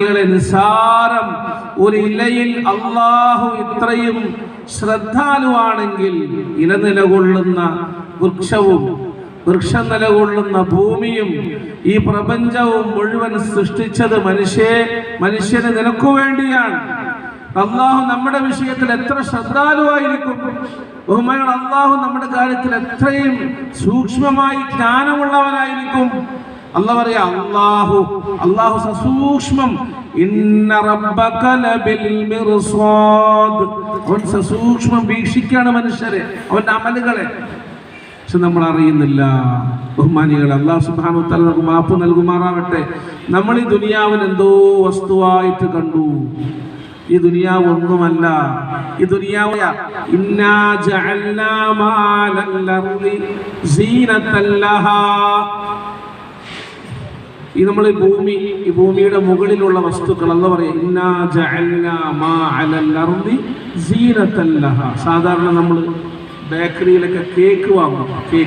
നിസാരം ഒരു ഇലയിൽ അള്ളാഹു ഇത്രയും ശ്രദ്ധാലുവാണെങ്കിൽ ഇല നിലകൊള്ളുന്ന വൃക്ഷവും വൃക്ഷം നിലകൊള്ളുന്ന ഭൂമിയും ഈ പ്രപഞ്ചവും മുഴുവൻ സൃഷ്ടിച്ചത് മനുഷ്യ മനുഷ്യന് നിനക്കു വേണ്ടിയാണ്. അള്ളാഹു നമ്മുടെ വിഷയത്തിൽ എത്ര ശ്രദ്ധാലുവായിരിക്കും? ബഹുമാൻ അള്ളാഹു നമ്മുടെ കാര്യത്തിൽ എത്രയും സൂക്ഷ്മമായി ജ്ഞാനമുള്ളവനായിരിക്കും. അല്ല പറയാ അള്ളാഹു അള്ളാഹു സസൂക്ഷ്മം അവൻ സസൂക്ഷ്മം വീക്ഷിക്കാണ് മനുഷ്യരെ അവന്റെ അമലുകളെ. പക്ഷെ നമ്മൾ അറിയുന്നില്ല. ബഹുമാനികൾ അള്ളാഹു സുബ്ഹാനഹു വ തആല നമുക്ക് മാപ്പ് നൽകുമാറാവട്ടെ. നമ്മൾ ഈ ദുനിയാവിന് എന്തോ വസ്തുവായിട്ട് കണ്ടു. ഈ ദുനിയാവ് ഒന്നുമല്ല. ഈ ദുനിയാവ് ഇന്നാ ഈ നമ്മൾ ഈ ഭൂമി ഈ ഭൂമിയുടെ മുകളിലുള്ള വസ്തുക്കൾ എന്ന് പറയുക സാധാരണ നമ്മൾ ബേക്കറിയിലൊക്കെ കേക്ക് വാങ്ങും. കേക്ക്